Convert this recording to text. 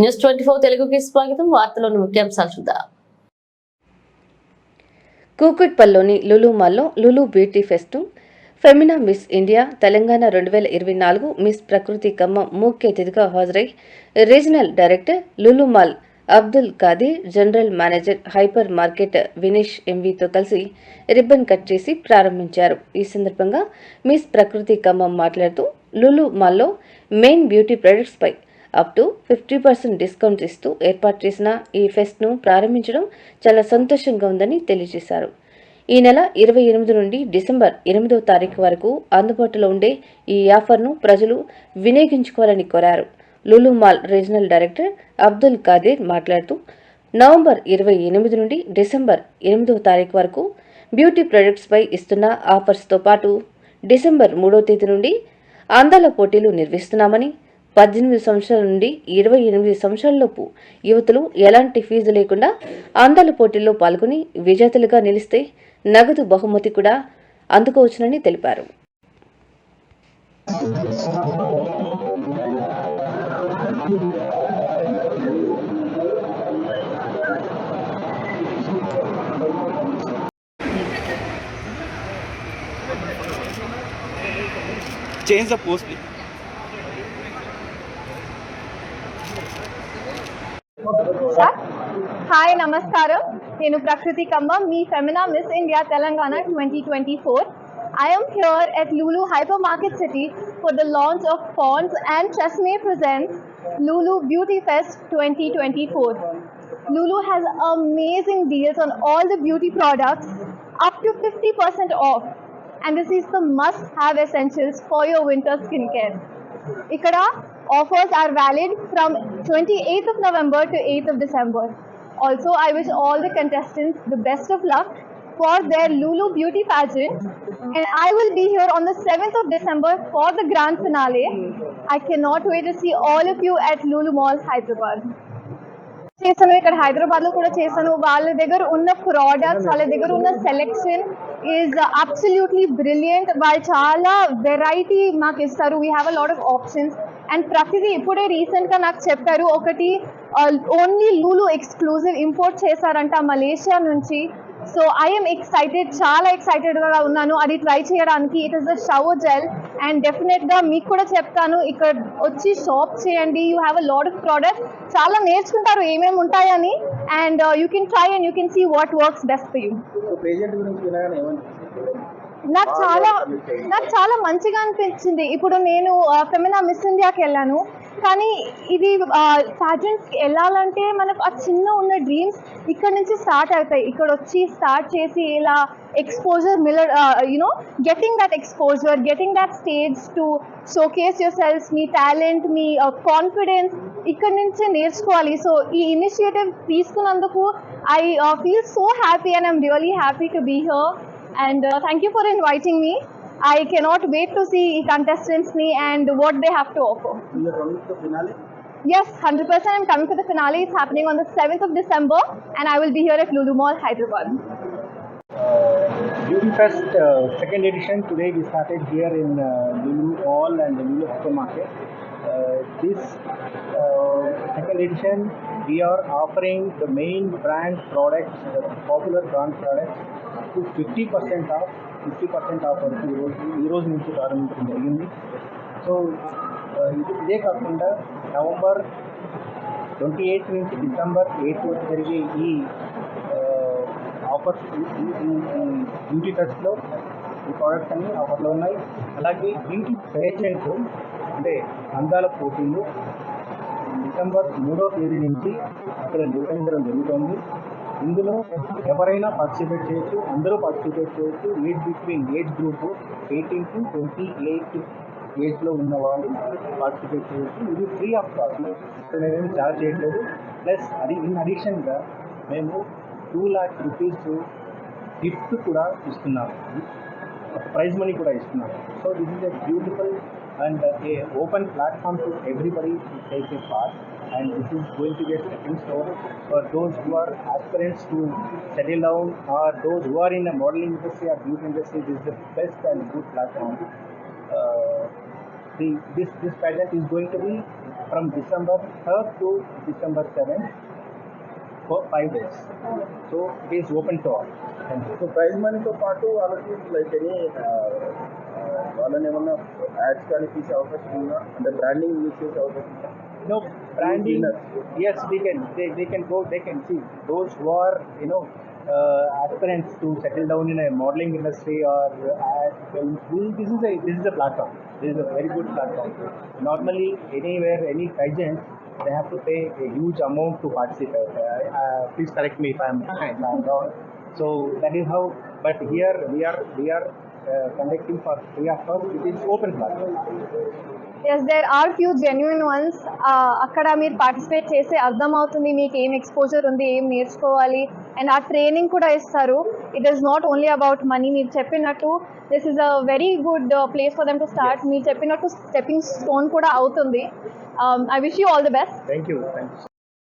News twenty four తెలుగుకి స్వాగతం. వార్తలోని ముఖ్యాంశాలు చూద్దాం. కూకట్పల్లిలోని లులు మాల్లో Lulu beauty fest. Femina Miss India Telangana రెండు వేల ఇరవై నాలుగు మిస్ ప్రకృతి ఖమ్మం ముఖ్య అతిథిగా హాజరై regional director Lulu mall Abdul Khadi general manager hypermarket Vinesh ఎంవీతో కలిసి రిబ్బన్ కట్ చేసి ప్రారంభించారు. ఈ సందర్భంగా మిస్ ప్రకృతి ఖమ్మం మాట్లాడుతూ లులు మాల్లో main beauty products pi up to fifty percent discount ఇస్తూ ఏర్పాటు చేసిన ఈ ఫెస్ట్ను ప్రారంభించడం చాలా సంతోషంగా ఉందని తెలియజేశారు. ఈ నెల ఇరవై ఎనిమిది నుండి డిసెంబర్ ఎనిమిదవ తారీఖు వరకు అందుబాటులో ఉండే ఈ ఆఫర్ను ప్రజలు వినియోగించుకోవాలని కోరారు. Lulu mall regional director Abdul Khadeer మాట్లాడుతూ నవంబర్ ఇరవై ఎనిమిది నుండి డిసెంబర్ ఎనిమిదవ తారీఖు వరకు బ్యూటీ ప్రొడక్ట్స్పై ఇస్తున్న ఆఫర్స్తో పాటు డిసెంబర్ మూడవ తేదీ నుండి అందాల పోటీలు నిర్వహిస్తున్నామని పద్దెనిమిది సంవత్సరాల నుండి ఇరవై ఎనిమిది సంవత్సరాలలోపు యువతులు ఎలాంటి ఫీజు లేకుండా అందాల పోటీల్లో పాల్గొని విజేతలుగా నిలిస్తే నగదు బహుమతి కూడా అందుకోవచ్చునని తెలిపారు Change the post. please. Sir hi నమస్కారం నేను ప్రకృతి కమ్మ మీ Femina Miss India Telangana twenty twenty four I'm here at Lulu hyper market city for the launch of fans and Chesme presents Lulu Beauty Fest 2024. Lulu has amazing deals on all the beauty products up to 50% off and this is the must have essentials for your winter skincare. ఇక్కడ offers are valid from 28th of November to 8th of December. Also, I wish all the contestants the best of luck for their Lulu beauty pageant. And I will be here on the 7th of December for the grand finale. I cannot wait to see all of you at Lulu Mall, Hyderabad. చేశాను ఇక్కడ హైదరాబాద్ లో కూడా చేశాను వాళ్ళ దగ్గర ఉన్న products వాళ్ళ దగ్గర ఉన్న సెలెక్షన్ ఈజ్ అబ్సల్యూట్లీ బ్రిలియంట్ వాళ్ళు చాలా వెరైటీ మాకు ఇస్తారు we have a lot of options and ప్రతిదీ ఇప్పుడే రీసెంట్గా నాకు చెప్పారు. ఒకటి ఓన్లీ లూలు ఎక్స్క్లూజివ్ ఇంపోర్ట్ చేశారంట మలేషియా నుంచి. సో ఐఎమ్ ఎక్సైటెడ్ చాలా ఎక్సైటెడ్గా ఉన్నాను. అది ట్రై చేయడానికి it is the shower gel and డెఫినెట్గా మీకు కూడా చెప్తాను ఇక్కడ వచ్చి షాప్ చేయండి. You have a lot of product చాలా నేర్చుకుంటారు ఏమేమి ఉంటాయని. And you can try and you can see what works best for you నాకు చాలా నాకు చాలా మంచిగా అనిపించింది. ఇప్పుడు నేను ఫెమినా మిస్ ఇండియాకి వెళ్ళాను. కానీ ఇది ఫ్యాజన్స్కి వెళ్ళాలంటే మనకు ఆ చిన్న ఉన్న డ్రీమ్స్ ఇక్కడ నుంచి స్టార్ట్ అవుతాయి. ఇక్కడ వచ్చి స్టార్ట్ చేసి ఇలా exposure మిలర్ you know getting that exposure getting that stage to showcase yourselves me talent మీ కాన్ఫిడెన్స్ ఇక్కడ నుంచే నేర్చుకోవాలి. సో ఈ ఇనిషియేటివ్ తీసుకున్నందుకు I feel so happy and I'm really happy to be here And uh, thank you for inviting me. I cannot wait to see contestants me and what they have to offer. You're coming to the finale? Yes, 100% I'm coming for the finale. It's happening on the 7th of December and I will be here at Lulu Mall, Hyderabad. Beauty Fest uh, second edition today we started here in uh, Lulu Mall and Lulu Hypermarket. Uh, this uh, second edition we are offering the main brand products, the popular brand products up to 50% off, 50% వరకు ఈరోజు ఈ రోజు నుంచి ప్రారంభించడం జరిగింది. So uh, ఇది ఇదే కాకుండా నవంబర్ ట్వంటీ ఎయిత్ నుంచి డిసెంబర్ ఎయిత్ వరకు జరిగే ఈ ఆఫర్స్ బ్యూటీ టచ్లో ఈ ప్రోడక్ట్స్ అన్ని ఆఫర్లో ఉన్నాయి. అలాగే బ్యూటీ పేజెంట్ అంటే అందాల పోటీలు డిసెంబర్ మూడో తేదీ నుంచి అక్కడ నిర్వహించడం జరుగుతుంది. ఇందులో ఎవరైనా పార్టిసిపేట్ చేయొచ్చు అందరూ పార్టిసిపేట్ చేయొచ్చు. Age between age group eighteen to twenty eight ఏజ్లో ఉన్న వాళ్ళు పార్టిసిపేట్ చేయొచ్చు. ఇది ఫ్రీ ఆఫ్ కాస్ట్ ఇక్కడ నేనేమి చార్జ్ చేయట్లేదు. ప్లస్ అది ఇన్ అడిషన్గా మేము టూ ల్యాక్ రూపీస్ గిఫ్ట్ కూడా ఇస్తున్నాము. ప్రైజ్ మనీ కూడా ఇస్తున్నాము. So this is a beautiful and a open platform to everybody to take a part. And this is going to be a stepping stone for those who are aspirants to settle down or those who are in the modeling industry or beauty industry. This is the best and good platform. Uh, the, this this pageant is going to be from December 3rd to December 7th for five days. So it is open to all. So prize money to part two, like any. Uh, వాళ్ళని ఏమన్నా ads కానీ తీసే అవకాశం ఉందా అంటే branding use చేసే అవకాశం ఉందా No branding. Winners. Yes, they can. They, they can go. They can see those who are you know uh, aspirants to settle down in a modeling industry or ad films. This, this is a this is a platform. This is a very good platform. Normally, anywhere, any pageant, they have to pay a huge amount to participate. Uh, uh, please correct me if I'm if I'm wrong. So that is how. But here we are we are uh, conducting for free of cost. It is open platform. Yes there are few genuine ones అక్కడ మీరు participate చేస్తే అర్థం అవుతుంది మీకు ఏం exposure ఉంది ఏం నేర్చుకోవాలి అండ్ ఆ ట్రైనింగ్ కూడా ఇస్తారు it is not only about money మీరు చెప్పినట్టు this is a very good place for them to start మీరు చెప్పినట్టు స్టెప్పింగ్ స్టోన్ కూడా అవుతుంది I wish you all the best. Thank you.